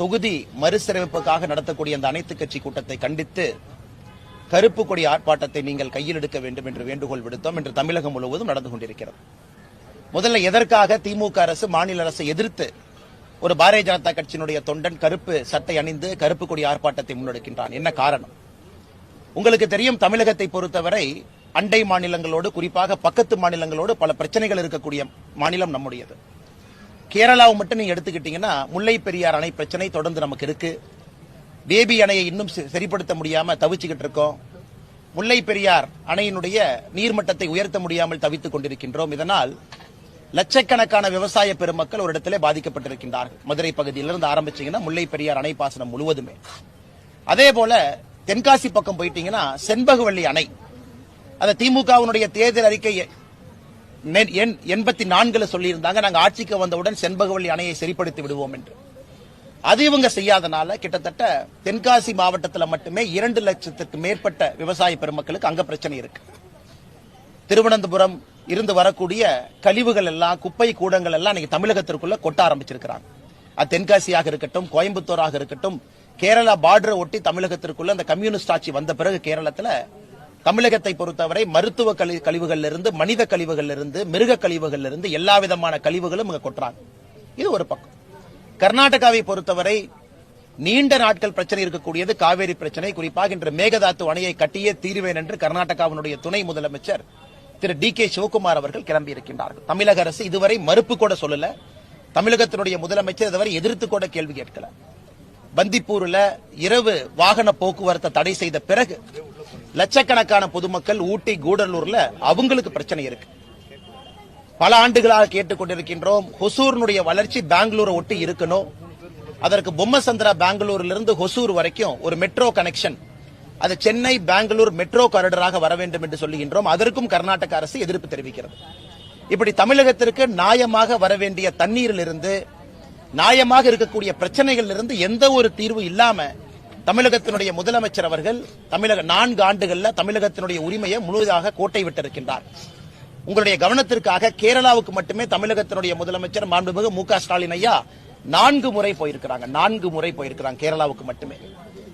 தொகுதி மறுசீரமைப்புக்காக நடத்தக்கூடிய அந்த அனைத்து கட்சி கூட்டத்தை கண்டித்து கருப்பு கொடி ஆர்ப்பாட்டத்தை நீங்கள் கையில் எடுக்க வேண்டும் என்று வேண்டுகோள் விடுத்தோம் என்று தமிழகம் முழுவதும் நடந்து கொண்டிருக்கிறது. முதல்ல எதற்காக திமுக அரசு மாநில அரசை எதிர்த்து ஒரு பாரதிய ஜனதா கட்சியினுடைய தொண்டன் கருப்பு சட்டை அணிந்து கருப்பு கொடி ஆர்ப்பாட்டத்தை முன்னெடுக்கின்றான்? என்ன காரணம்? உங்களுக்கு தெரியும் தமிழகத்தை பொறுத்தவரை அண்டை மாநிலங்களோடு குறிப்பாக பக்கத்து மாநிலங்களோடு பல பிரச்சனைகள் இருக்கக்கூடிய மாநிலம் நம்முடையது. கேரளாவை மட்டும் நீங்க எடுத்துக்கிட்டீங்கன்னா முல்லை பெரியார் அணை பிரச்சனை தொடர்ந்து நமக்கு இருக்கு. பேபி அணையை இன்னும் செ- சரிப்படுத்த முடியாம தவிச்சுக்கிட்டு இருக்கோம். முல்லை பெரியார் அணையினுடைய நீர்மட்டத்தை உயர்த்த முடியாமல் தவித்துக் கொண்டிருக்கின்றோம். இதனால் லட்சக்கணக்கான விவசாய பெருமக்கள் ஒரு இடத்திலே பாதிக்கப்பட்டிருக்கின்றார்கள். மதுரை பகுதியிலிருந்து ஆரம்பிச்சீங்கன்னா முல்லை பெரியார் அணை பாசனம் முழுவதுமே. அதே போல தென்காசி பக்கம் போயிட்டீங்கன்னா செண்பகவள்ளி அணை. அந்த திமுகவினுடைய தேர்தல் அறிக்கை எண்பத்தி நான்குல சொல்லியிருந்தாங்க நாங்க ஆட்சிக்கு வந்தவுடன் செண்பகவல்லி அணையை சரிப்படுத்தி விடுவோம் என்று. அது இவங்க செய்யாதனால கிட்டத்தட்ட தென்காசி மாவட்டத்தில் மட்டுமே இரண்டு லட்சத்துக்கு மேற்பட்ட விவசாய பெருமக்களுக்கு அங்க பிரச்சனை இருக்கு. திருவனந்தபுரம் இருந்து வரக்கூடிய கழிவுகள் எல்லாம் குப்பை கூடங்கள் எல்லாம் இன்னைக்கு தமிழகத்திற்குள்ள கொட்ட ஆரம்பிச்சிருக்கிறாங்க. அது தென்காசியாக இருக்கட்டும் கோயம்புத்தூராக இருக்கட்டும் கேரளா பார்டரை ஒட்டி தமிழகத்திற்குள்ள அந்த கம்யூனிஸ்ட் ஆட்சி வந்த பிறகு கேரளத்தில் தமிழகத்தை பொறுத்தவரை மருத்துவ கழி கழிவுகள்ல இருந்து மனித கழிவுகள்ல இருந்து மிருக கழிவுகள்ல இருந்து எல்லா விதமான கழிவுகளும் இங்க கொட்டுறாங்க. இது ஒரு பக்கம். கர்நாடகாவை பொறுத்தவரை நீண்ட நாட்கள் பிரச்சனை இருக்கக்கூடியது காவேரி பிரச்சனை. குறிப்பாக இன்று மேகதாத்து அணையை கட்டியே தீருவேன் என்று கர்நாடகாவினுடைய துணை முதலமைச்சர் திரு டி கே சிவகுமார் அவர்கள் கிளம்பி இருக்கின்றார்கள் தமிழக அரசு இதுவரை மறுப்பு கூட சொல்லல. தமிழகத்தினுடைய முதலமைச்சர் இதுவரை எதிர்த்து கூட கேள்வி கேட்கல. பந்திப்பூர்ல இரவு வாகன போக்குவரத்தை தடை செய்த பிறகு லட்சக்கணக்கான பொதுமக்கள் ஊட்டி கூடலூர்ல அவங்களுக்கு பிரச்சனை இருக்கு. பல ஆண்டுகளாக கேட்டுக்கொண்டிருக்கின்றோம் ஹொசூரினுடைய வளர்ச்சி பெங்களூரை ஒட்டி இருக்கணும். அதற்கு பொம்மசந்திரா பெங்களூரிலிருந்து ஹொசூர் வரைக்கும் ஒரு மெட்ரோ கனெக்ஷன். அது சென்னை பெங்களூர் மெட்ரோ காரிடராக வர வேண்டும் என்று சொல்லுகின்றோம். அதற்கும் கர்நாடக அரசு எதிர்ப்பு தெரிவிக்கிறது. இப்படி தமிழகத்திற்கு நியாயமாக வர வேண்டிய தண்ணீரிலிருந்து நியாயமாக இருக்கக்கூடிய பிரச்சனைகளிலிருந்து எந்த ஒரு தீர்வு இல்லாம தமிழகத்தினுடைய முதலமைச்சர் அவர்கள் தமிழக நான்கு ஆண்டுகள்ல தமிழகத்தினுடைய உரிமையை முழுவதாக கோட்டை விட்டிருக்கின்றார். உங்களுடைய கவனத்திற்காக கேரளாவுக்கு மட்டுமே தமிழகத்தினுடைய முதலமைச்சர் மாண்புமிகு மு க ஸ்டாலின் ஐயா நான்கு முறை போயிருக்கிறாங்க. நான்கு முறை போயிருக்கிறாங்க கேரளாவுக்கு மட்டுமே.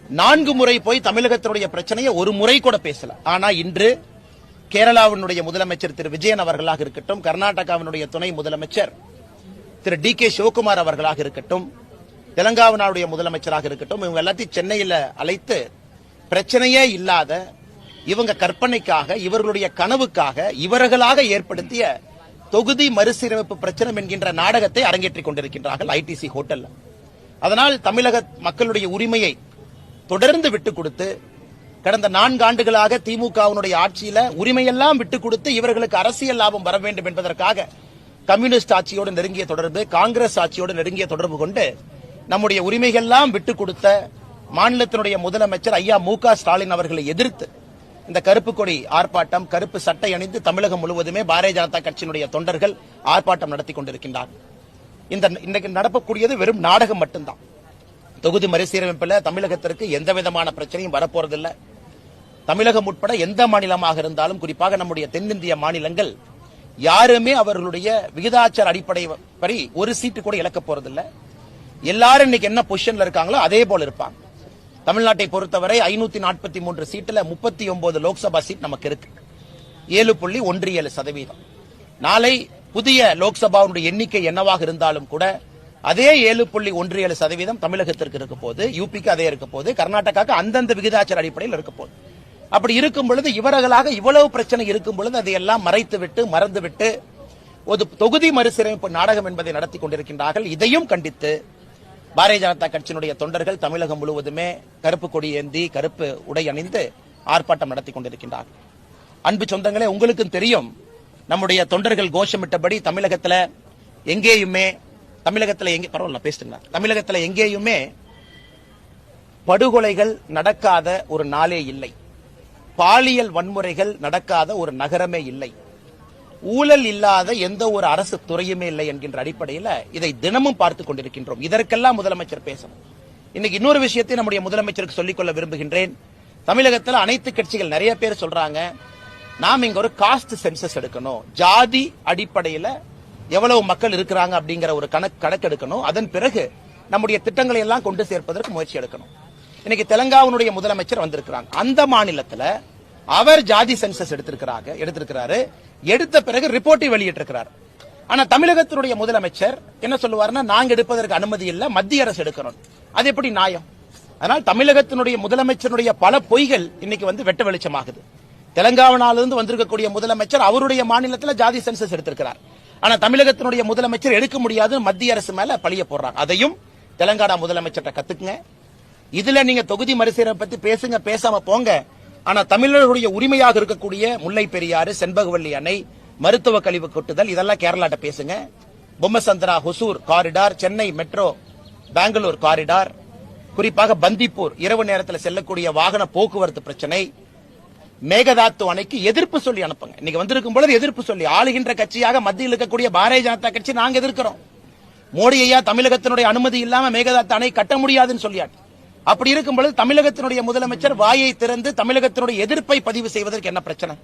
நான்கு முறை போய் தமிழகத்தினுடைய பிரச்சனையை ஒரு முறை கூட பேசல. ஆனா இன்று கேரளாவினுடைய முதலமைச்சர் திரு விஜயன் அவர்களாக இருக்கட்டும் கர்நாடகாவினுடைய துணை முதலமைச்சர் திரு டி கே சிவகுமார் அவர்களாக இருக்கட்டும் தெலங்கானாவுடைய முதலமைச்சராக இருக்கட்டும் இவங்க எல்லாத்தையும் சென்னையில் அழைத்து பிரச்சனையே இல்லாத இவங்க கற்பனைக்காக இவர்களுடைய கனவுக்காக இவர்களாக ஏற்படுத்திய தொகுதி மறுசீரமைப்பு பிரச்சனை என்கின்ற நாடகத்தை அரங்கேற்றிக் கொண்டிருக்கின்றார்கள் ஐடிசி ஹோட்டல்ல. அதனால் தமிழக மக்களுடைய உரிமையை தொடர்ந்து விட்டுக் கொடுத்து கடந்த நான்கு ஆண்டுகளாக திமுகவினுடைய ஆட்சியில உரிமையெல்லாம் விட்டுக் கொடுத்து இவர்களுக்கு அரசியல் லாபம் வர வேண்டும் என்பதற்காக கம்யூனிஸ்ட் ஆட்சியோடு நெருங்கிய தொடர்பு காங்கிரஸ் ஆட்சியோடு நெருங்கிய தொடர்பு கொண்டு நம்முடைய உரிமைகள்லாம் விட்டுக் கொடுத்த மாநிலத்தினுடைய முதலமைச்சர் ஐயா மு ஸ்டாலின் அவர்களை எதிர்த்து இந்த கருப்பு கொடி ஆர்ப்பாட்டம் கருப்பு சட்டை அணிந்து தமிழகம் முழுவதுமே பாரதிய ஜனதா கட்சியினுடைய தொண்டர்கள் ஆர்ப்பாட்டம் நடத்தி கொண்டிருக்கின்றார் இந்த இன்னைக்கு நடக்கக்கூடியது வெறும் நாடகம் மட்டும்தான். தொகுதி மறுசீரமைப்பில் தமிழகத்திற்கு எந்த விதமான பிரச்சனையும் வரப்போறதில்லை. தமிழகம் உட்பட எந்த மாநிலமாக இருந்தாலும் குறிப்பாக நம்முடைய தென்னிந்திய மாநிலங்கள் யாருமே அவர்களுடைய விகிதாச்சார அடிப்படை படி ஒரு சீட்டு கூட இழக்க போறதில்லை. எல்லாரும் இன்னைக்கு என்ன பொசிஷன்ல இருக்காங்களோ அதே போல இருப்பாங்க. தமிழ்நாட்டை பொறுத்தவரை ஐநூத்தி நாற்பத்தி மூன்று சீட்டில் முப்பத்தி ஒன்பது லோக்சபா சீட் நமக்கு இருக்கு. ஏழு புள்ளி ஒன்று ஏழு சதவீதம். நாளை புதிய லோக்சபாவுடைய எண்ணிக்கை என்னவாக இருந்தாலும் கூட அதே ஏழு புள்ளி ஒன்று ஏழு சதவீதம் தமிழகத்திற்கு இருக்க போது யூபிக்கு அதே இருக்க போது கர்நாடகாவுக்கு அந்தந்த விகிதாச்சார அடிப்படையில் இருக்க போகுது அப்படி இருக்கும் பொழுது இவர்களாக இவ்வளவு பிரச்சனை இருக்கும் பொழுது அதையெல்லாம் மறைத்து விட்டு மறந்து விட்டு ஒரு தொகுதி மறுசீரமைப்பு நாடகம் என்பதை நடத்தி கொண்டிருக்கின்றார்கள். இதையும் கண்டித்து பாரதிய ஜனதா கட்சியினுடைய தொண்டர்கள் தமிழகம் முழுவதுமே கருப்பு கொடி ஏந்தி கருப்பு உடை அணிந்து ஆர்ப்பாட்டம் நடத்தி கொண்டிருக்கின்றார்கள். அன்பு சொந்தங்களே உங்களுக்கும் தெரியும் நம்முடைய தொண்டர்கள் கோஷமிட்டபடி தமிழகத்துல எங்கேயுமே தமிழகத்துல எங்கே பரவாயில்ல பேசுங்க தமிழகத்துல எங்கேயுமே படுகொலைகள் நடக்காத ஒரு நாளே இல்லை. பாலியல் வன்முறைகள் நடக்காத ஒரு நகரமே இல்லை. ஊழல் இல்லாத எந்த ஒரு அரசு துறையுமே இல்லை என்கின்ற அடிப்படையில் இதை தினமும் பார்த்துக் கொண்டிருக்கின்றோம். இதற்கெல்லாம் முதலமைச்சர் பேசணும். இன்னைக்கு இன்னொரு விஷயத்தை நம்முடைய முதலமைச்சருக்கு சொல்லிக்கொள்ள விரும்புகின்றேன். தமிழகத்தில் அனைத்து கட்சிகள் நிறைய பேர் சொல்றாங்க நாம் இங்க ஒரு காஸ்ட் சென்சஸ் எடுக்கணும். ஜாதி அடிப்படையில் எவ்வளவு மக்கள் இருக்கிறாங்க அப்படிங்கிற ஒரு கணக்கு கணக்கெடுக்கணும். அதன் பிறகு நம்முடைய திட்டங்களை எல்லாம் கொண்டு சேர்ப்பதற்கு முயற்சி எடுக்கணும். இன்னைக்கு தெலங்காவனுடைய முதலமைச்சர் வந்திருக்கிறாங்க. அந்த மாநிலத்தில் அவர் ஜாதி சென்சஸ் எடுத்திருக்கிறாங்க எடுத்திருக்கிறாரு. எடுத்த பிறகு ரிப்போர்ட்டை வெளியிட்டிருக்கிறார். ஆனா தமிழகத்தினுடைய முதலமைச்சர் என்ன சொல்லுவாருன்னா நாங்க எடுப்பதற்கு அனுமதி இல்ல மத்திய அரசு எடுக்கணும். அது எப்படி நியாயம்? அதனால் தமிழகத்தினுடைய முதலமைச்சருடைய பல பொய்கள் இன்னைக்கு வந்து வெட்ட வெளிச்சமாகுது. தெலங்கானாவிலிருந்து வந்திருக்கக்கூடிய முதலமைச்சர் அவருடைய மாநிலத்தில் ஜாதி சென்சஸ் எடுத்திருக்கிறார். ஆனா தமிழகத்தினுடைய முதலமைச்சர் எடுக்க முடியாது மத்திய அரசு மேல பழிய போடுறாங்க. அதையும் தெலங்கானா முதலமைச்சர்கிட்ட கத்துக்குங்க. இதுல நீங்க தொகுதி மறுசீரை பத்தி பேசுங்க பேசாம போங்க. ஆனா தமிழர்களுடைய உரிமையாக இருக்கக்கூடிய முல்லை பெரியாறு செண்பகவல்லி அணை மருத்துவ கழிவு கொட்டுதல் இதெல்லாம் கேரளாட்ட பேசுங்க. Bommasandra Hosur corridor Chennai metro Bengaluru corridor குறிப்பாக பந்திப்பூர் இரவு நேரத்தில் செல்லக்கூடிய வாகன போக்குவரத்து பிரச்சனை மேகதாத்து அணைக்கு எதிர்ப்பு சொல்லி அனுப்புங்க. இன்னைக்கு வந்திருக்கும் பொழுது எதிர்ப்பு சொல்லி ஆளுகின்ற கட்சியாக மத்தியில் இருக்கக்கூடிய பாரதிய ஜனதா கட்சி நாங்க எதிர்க்கிறோம். மோடி ஐயா தமிழகத்தினுடைய அனுமதி இல்லாம மேகதாத்து அணை கட்ட முடியாதுன்னு சொல்லியாட்டு. அப்படி இருக்கும் பொழுது தமிழகத்தினுடைய முதலமைச்சர் வாயை திறந்து தமிழகத்தினுடைய எதிர்ப்பை பதிவு செய்வதற்கு என்ன பிரச்சனை?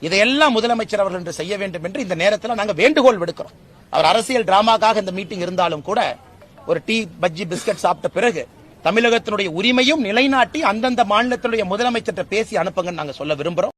இதையெல்லாம் முதலமைச்சர் அவர்கள் என்று செய்ய வேண்டும் என்று இந்த நேரத்தில் நாங்க வேண்டுகோள் விடுக்கிறோம். அவர் அரசியல் டிராமாக்காக இந்த மீட்டிங் இருந்தாலும் கூட ஒரு டீ பஜ்ஜி பிஸ்கட் சாப்பிட்ட பிறகு தமிழகத்தினுடைய உரிமையும் நிலைநாட்டி அந்தந்த மாநிலத்தினுடைய முதலமைச்சர்கிட்ட பேசி அனுப்புங்கன்னு நாங்க சொல்ல விரும்புறோம்.